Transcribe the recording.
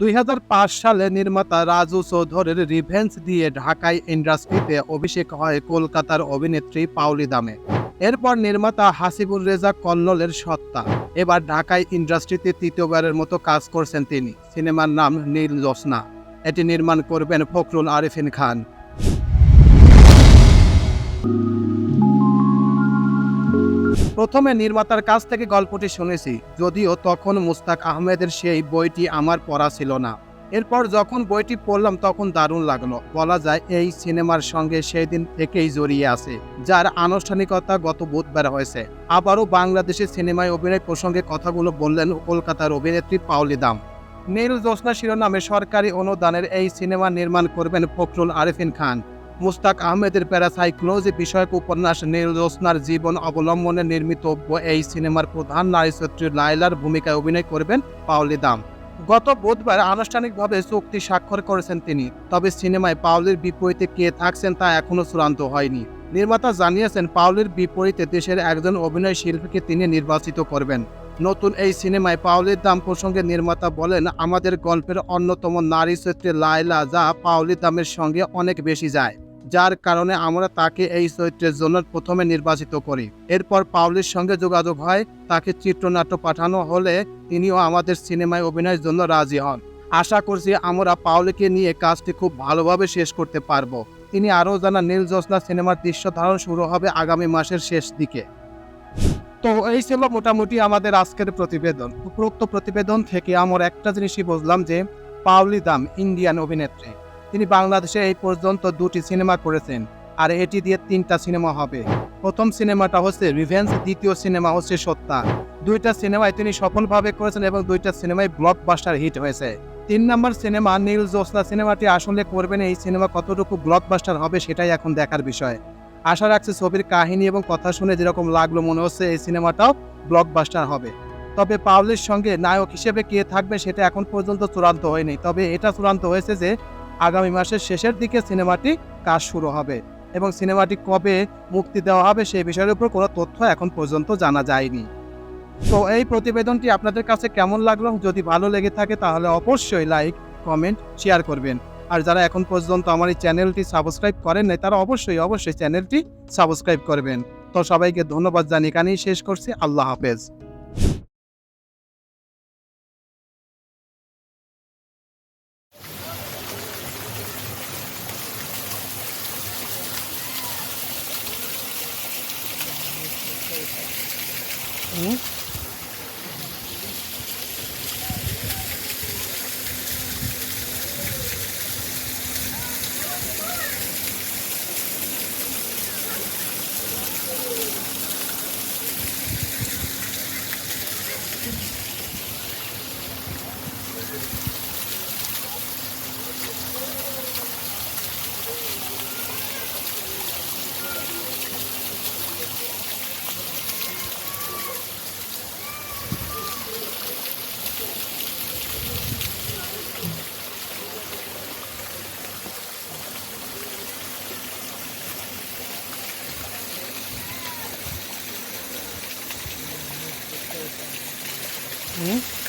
দুই হাজার পাঁচ সালে নির্মাতা রাজু চৌধুরীর রিভেন্স দিয়ে ঢাকায় ইন্ডাস্ট্রিতে অভিষেক হয় কলকাতার অভিনেত্রী পাউলি দামে। এরপর নির্মাতা হাসিবুর রেজা কল্লোলের সত্তা। এবার ঢাকায় ইন্ডাস্ট্রিতে তৃতীয়বারের মতো কাজ করছেন তিনি। সিনেমার নাম নীল জোসনা এটি নির্মাণ করবেন ফখরুল আরিফিন খান। প্রথমে নির্মাতার কাছ থেকে গল্পটি শুনেছি, যদিও তখন মুস্তাক আহমেদের সেই বইটি আমার পড়া ছিল না। এরপর যখন বইটি পড়লাম তখন দারুণ লাগল। বলা যায় এই সিনেমার সঙ্গে সেই দিন থেকেই জড়িয়ে আছে, যার আনুষ্ঠানিকতা গত বুধবার হয়েছে। আবারও বাংলাদেশের সিনেমায় অভিনয় প্রসঙ্গে কথাগুলো বললেন কলকাতার অভিনেত্রী পাওলি দাম। নীল জোসনা শিরোনামে সরকারি অনুদানের এই সিনেমা নির্মাণ করবেন ফখরুল আরিফিন খান। মুস্তাক আহমেদের প্যারাসাইক্লোজি বিষয়ক উপন্যাস নীল জোসনার জীবন অবলম্বনে নির্মিত এই সিনেমার প্রধান নারী চরিত্রী লাইলার ভূমিকায় অভিনয় করবেন পাওলি দাম। গত বুধবার আনুষ্ঠানিকভাবে চুক্তি স্বাক্ষর করেছেন তিনি, তবে সিনেমায় পাওলির বিপরীতে কে থাকছেন তা এখনও চূড়ান্ত হয়নি। নির্মাতা জানিয়েছেন, পাওলির বিপরীতে দেশের একজন অভিনয় শিল্পীকে তিনি নির্বাচিত করবেন। নতুন এই সিনেমায় পাওলির দাম প্রসঙ্গে নির্মাতা বলেন, আমাদের গল্পের অন্যতম নারী চরিত্রে লায়লা যা পাওলির দামের সঙ্গে অনেক বেশি যায়। যার কারণে আমরা তাকে এই চরিত্রের জন্য প্রথমে নির্বাচিত করি। এরপর পাউলির সঙ্গে যোগাযোগ হয়, তাকে চিত্রনাট্য পাঠানো হলে তিনিও আমাদের সিনেমায় অভিনয়ের জন্য রাজি হন। আশা করছি আমরা পাউলিকে নিয়ে কাজটি খুব ভালোভাবে শেষ করতে পারব। তিনি আরও জানান, নীল জোসনা সিনেমার দৃশ্য ধারণ শুরু হবে আগামী মাসের শেষ দিকে। তো এই ছিল মোটামুটি আমাদের আজকের প্রতিবেদন। উপরোক্ত প্রতিবেদন থেকে আমার একটা জিনিসই বুঝলাম যে পাউলি দাম, ইন্ডিয়ান অভিনেত্রী। তিনি বাংলাদেশে এই পর্যন্ত দুটি সিনেমা করেছেন, আর এটি দিয়ে তিনটা সিনেমা হবে। প্রথম সিনেমাটা হচ্ছে রিভেন্স দ্বিতীয় সিনেমা হচ্ছে সত্তা। দুইটা সিনেমায় তিনি সফলভাবে করেছেন এবং দুইটা সিনেমায় ব্লকবাস্টার হিট হয়েছে। তিন নম্বর সিনেমা নীল জোসনা সিনেমাটি আসলে করবেন, এই সিনেমা কতটুকু ব্লকবাস্টার হবে সেটাই এখন দেখার বিষয়। আশা রাখছি ছবির কাহিনী এবং কথা শুনে যেরকম লাগল মনে হচ্ছে, এই সিনেমাটাও ব্লকবাস্টার হবে। তবে পাওলির সঙ্গে নায়ক হিসেবে কে থাকবে সেটা এখন পর্যন্ত চূড়ান্ত হয়নি। তবে এটা চূড়ান্ত হয়েছে যে আগামী মাসের শেষের দিকে সিনেমাটি কাজ শুরু হবে এবং সিনেমাটি কবে মুক্তি দেওয়া হবে সেই বিষয়ের উপর কোনো তথ্য এখন পর্যন্ত জানা যায়নি। তো এই প্রতিবেদনটি আপনাদের কাছে কেমন লাগল? যদি ভালো লেগে থাকে তাহলে অবশ্যই লাইক, কমেন্ট, শেয়ার করবেন। আর যারা এখন পর্যন্ত আমার এই চ্যানেলটি সাবস্ক্রাইব করেন নাই, তারা অবশ্যই অবশ্যই চ্যানেলটি সাবস্ক্রাইব করবেন। তো সবাইকে ধন্যবাদ জানিয়ে এখানেই শেষ করছি। আল্লাহ হাফেজ। 嗯 Hmm?